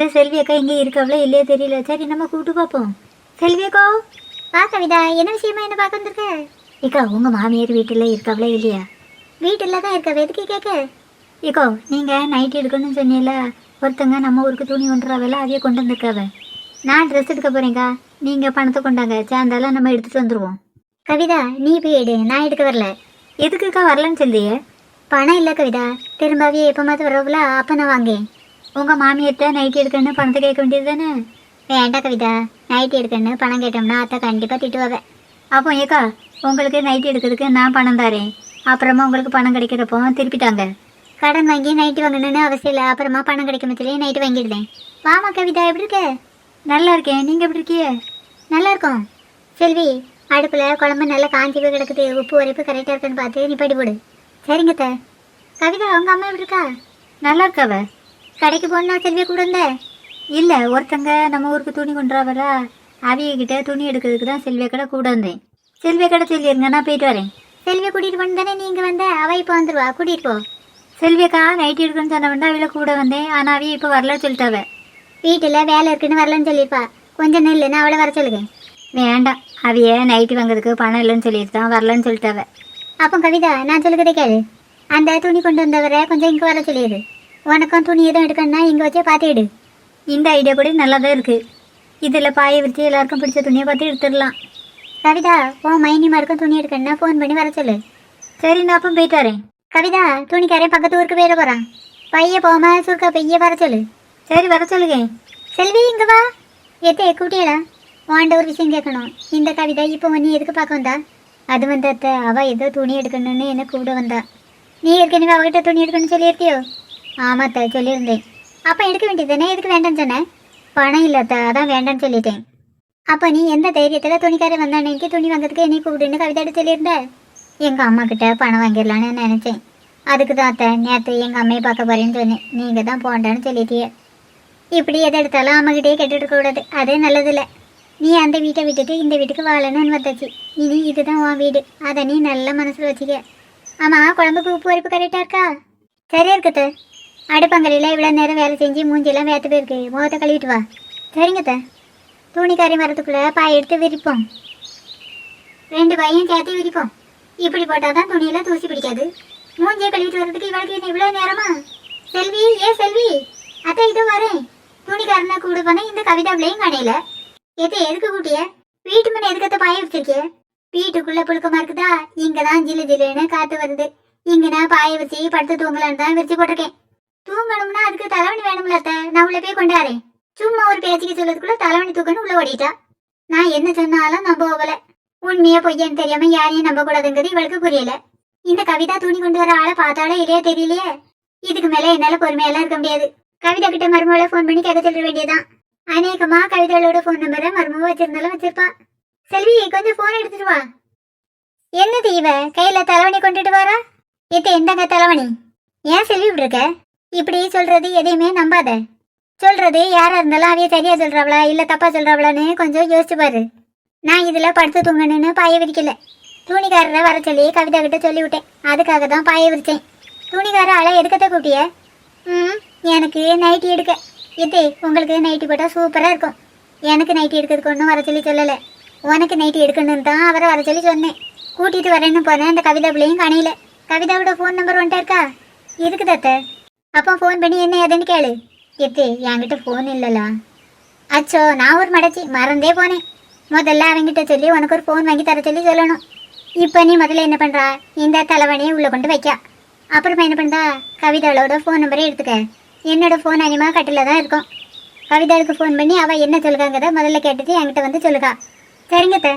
இந்த செல்வி அக்கா இங்கே இருக்காவளோ இல்லையோ தெரியல. சரி நம்ம கூப்பிட்டு பார்ப்போம். செல்வி அக்கா? வா கவிதா என்ன விஷயமா என்ன பார்க்க வந்திருக்க? இக்கா உங்கள் மாமியார் வீட்டில் இருக்காவளோ இல்லையா? வீட்டில் தான் இருக்கா? எதுக்கு கேட்க? இக்கோ நீங்கள் நைட் எடுக்கணும்னு சொன்னீல ஒருத்தங்க நம்ம ஊருக்கு துணி கொண்டுறாவல அதையே கொண்டு வந்திருக்காவ. நான் ட்ரெஸ் எடுக்க போகிறேங்க்கா நீங்கள் பணத்தை கொண்டாங்க. சேர்ந்தாலும் நம்ம எடுத்துகிட்டு வந்துடுவோம் கவிதா நீ போய் எடு. நான் எடுக்க வரல. எதுக்குக்கா வரலன்னு சொல்லியே? பணம் இல்லை கவிதா. திரும்பவே எப்போ மாதிரி வரவுல அப்போ நான் வாங்கேன் உங்கள் மாமியார்ட்ட நைட்டி எடுக்கணும்னு பணத்தை கேட்க வேண்டியது தானே வேண்டாம் கவிதா. நைட்டி எடுக்கணும்னு பணம் கேட்டோம்னா அத்தை கண்டிப்பாக திட்டுவாங்க. அப்போ ஏக்கா உங்களுக்கு நைட்டி எடுக்கிறதுக்கு நான் பணம் தரேன். அப்புறமா உங்களுக்கு பணம் கிடைக்கிறப்போ திருப்பிட்டாங்க. கடன் வாங்கி நைட்டு வாங்கணும்னு அவசியம் இல்லை. அப்புறமா பணம் கிடைக்கும் பட்சத்திலே நைட்டு வாங்கிடுதேன் வாமா கவிதா எப்படி இருக்க? நல்லா இருக்கேன். நீங்கள் எப்படி இருக்கீங்க? நல்லா இருக்கோம். செல்வி அடுப்பில் குழம்பு நல்லா காஞ்சி போய் கிடக்குது. உப்பு உரைப்பு கரெக்டாக இருக்குன்னு பார்த்து நீ படி போடு. சரிங்க அத்தை. கவிதா உங்கள் அம்மா எப்படி இருக்கா? நல்லா இருக்காவ. கடைக்கு போனா செல்வியை கூட இருந்த இல்லை ஒருத்தங்க நம்ம ஊருக்கு துணி கொண்டுறாவரா அவிய கிட்ட துணி எடுக்கிறதுக்கு தான் செல்விய கடை கூட வந்தேன். செல்விய கடை சொல்லிடுங்க நான் போயிட்டு வரேன். செல்வியை கூட்டிகிட்டு வந்து தானே நீங்கள் வந்த அவ இப்போ வந்துடுவா கூட்டிகிட்டு போ. செல்வியக்கா நைட்டு எடுக்கணும்னு சொன்ன அவளை கூட வந்தேன். ஆனால் அவிய இப்போ வரலன்னு சொல்லிட்டாவ வீட்டில் வேலை இருக்குன்னு வரலன்னு சொல்லியிருப்பா. கொஞ்சம் நான் அவளை வர சொல்லுங்க. வேண்டாம் அவிய நைட்டு வாங்குறதுக்கு பணம் இல்லைன்னு சொல்லிட்டு தான் வரலன்னு சொல்லிட்டாவ அப்போ கவிதா நான் சொல்லுறதே கேளு. அந்த துணி கொண்டு வந்தவரை கொஞ்சம் இங்கே வர சொல்லிடு. உனக்கும் துணி எதுவும் எடுக்கணும்னா இங்கே வச்சே பார்த்துக்கிடு இந்த ஐடியா கூட நல்லா தான் இருக்குது இதில் பாய விரித்து எல்லாருக்கும் பிடிச்ச துணியை பார்த்து எடுத்துடலாம். கவிதா உன் மைனிமாருக்கும் துணி எடுக்கணும்னா ஃபோன் பண்ணி வர சொல்லு. சரி நான் அப்போ போயிட்டு வரேன். கவிதா துணிக்காரன் பக்கத்து ஊருக்கு போயிட போகிறான் பைய போமா சுருக்கா பைய வர சொல்லு. சரி வர சொல்லுங்க. செல்வி இங்க வா. எத்தே கூட்டியடா. வாண்ட ஒரு விஷயம் கேட்கணும். இந்த கவிதா இப்போ நீ எதுக்கு பார்க்க வந்தா? அது வந்து அத்தை ஏதோ துணி எடுக்கணும்னு என்ன கூட வந்தா? நீ ஏற்கனவே அவகிட்ட துணி எடுக்கணும்னு சொல்லியிருக்கியோ? ஆமாம் அத்தை சொல்லியிருந்தேன். அப்போ எடுக்க வேண்டியதுதானே? எதுக்கு வேண்டாம்னு சொன்னேன் பணம் இல்லை அத்தை அதான் வேண்டாம்னு சொல்லிட்டேன். அப்போ நீ எந்த தைரியத்தில் துணிக்காரன் வந்தானேக்கு துணி வாங்கிறதுக்கு என்னை கூப்பிடுன்னு கவிதாட்ட சொல்லியிருந்த? எங்கள் அம்மா கிட்ட பணம் வாங்கிடலான்னு நினச்சேன். அதுக்கு தான் அத்தை நேற்று எங்கள் அம்மையை பார்க்க போகிறேன்னு சொன்னேன். நீங்கள் தான் போண்டான்னு சொல்லிட்டியே. இப்படி எதை எடுத்தாலும் அம்மகிட்டே கேட்டுட்டு கூடாது. அதே நல்லதில்லை. நீ அந்த வீட்டை விட்டுட்டு இந்த வீட்டுக்கு வாழணும்னு வந்தாச்சு. இனி இதுதான் உன் வீடு. அதை நீ நல்ல மனசில் வச்சுக்க. ஆமாம் குழம்புக்கு உப்பு பருப்பு கரெக்டாக இருக்கா? சரியா இருக்குது அடுப்பங்கலையில் இவ்வளோ நேரம் வேலை செஞ்சு மூஞ்சியெல்லாம் வேத்து போயிருக்கு. முகத்தை கழுவிட்டு வா. சரிங்க அத்தை. துணிக்காரி மரத்துக்குள்ளே பாய் எடுத்து விரிப்போம். ரெண்டு பையன் சேர்த்து விரிப்போம். இப்படி போட்டால் தான் துணியெல்லாம் தூசி பிடிக்காது. மூஞ்சியை கழுவிட்டு வர்றதுக்கு இவளுக்கு என்ன இவ்வளோ நேரமா? செல்வி ஏ செல்வி? அத்தை இதோ வரேன். துணிக்காரனை கூட போனா இந்த கவிதாவிலையும் காணையில எது எதுக்கு கூட்டிய? வீட்டு மேல எதுக்கத்த பாய வச்சிருக்கிய? வீட்டுக்குள்ள புழுக்கமா இருக்குதா? இங்கதான் ஜிலு ஜிலுன்னு காத்து வருது. இங்கே நான் பாய வச்சு படுத்து தூங்கலான்னு தான் விரிச்சு போட்டிருக்கேன். தூங்கணும்னா அதுக்கு தலைவணி வேணும்ல நான் உள்ள போய் கொண்டாரேன். சும்மா ஒரு பேச்சுக்கு சொல்லதுக்குள்ள தலைவணி தூக்கணும் உள்ள ஓடிட்டா. நான் என்ன சொன்னாலும் நம்ப போகல உண்மையா பொய்யன்னு தெரியாம யாரையும் நம்ப கூடாதுங்கிறது இவளுக்கு புரியல. இந்த கவிதா துணி கொண்டு வர ஆளை பார்த்தாலே இல்லையா தெரியலையே? இதுக்கு மேல என்னால பொறுமையெல்லாம் இருக்க முடியாது. கவிதா கிட்ட மருமகளை ஃபோன் பண்ணி கேட்க சொல்ல வேண்டியதான் அநேகமா கவிதைகளோட ஃபோன் நம்பரை மருமக வச்சிருந்தாலும் வச்சிருப்பா. செல்வி கொஞ்சம் ஃபோன் எடுத்துட்டு வா. என்னது இவ? கையில தலைவணி கொண்டுட்டு வரா? எத்த எந்தங்க தலைவணி ஏன் செல்வி இப்படி இருக்க? இப்படி சொல்றது எதையுமே நம்பாத. சொல்றது யாரா இருந்தாலும் அவைய சரியா சொல்றாவளா இல்ல தப்பா சொல்றாவளான்னு கொஞ்சம் யோசிச்சு பாரு. நான் இதுல படுத்து தூங்கணும்னு பாய விரிக்கல. துணிக்காரரை வர சொல்லி கவிதா கிட்ட சொல்லிவிட்டேன். அதுக்காக தான் பாய விரிச்சேன். துணிக்கார ஆளை எடுக்கத்த கூப்பிட்டிய? ம் எனக்கு நைட்டி எடுக்க. இது உங்களுக்கு நைட்டி போட்டால் சூப்பராக இருக்கும். எனக்கு நைட்டி எடுக்கிறதுக்கு ஒன்றும் வர சொல்லி சொல்லலை. உனக்கு நைட்டி எடுக்கணும்னு தான் அவரை வர சொல்லி சொன்னேன். கூட்டிகிட்டு வரேன்னு போனேன் அந்த கவிதா பிள்ளையும் காணையில. கவிதாவோட ஃபோன் நம்பர் வந்துட்டா இருக்கா? எதுக்கு தத்த? அப்போ ஃபோன் பண்ணி என்ன ஏதுன்னு கேளு. எத்து என்கிட்ட ஃபோன் இல்லைலா. அச்சோ நான் ஒரு மடச்சி மறந்தே போனேன். முதல்ல அவங்கிட்ட சொல்லி உனக்கு ஒரு ஃபோன் வாங்கி தர சொல்லி சொல்லணும். இப்போ நீ முதல்ல என்ன பண்ணுறா இந்த தலைவனையை உள்ளே கொண்டு வைக்க. அப்புறமா என்ன பண்ணுறா கவிதாவளோட ஃபோன் நம்பரே எடுத்துக்க. என்னோட ஃபோன் அனிமா கட்டில் தான் இருக்கும். கவிதாவுக்கு ஃபோன் பண்ணி அவள் என்ன சொல்லுகாங்கிறத முதல்ல கேட்டுட்டு என்கிட்ட வந்து சொல்லுகா. சரிங்கத்தை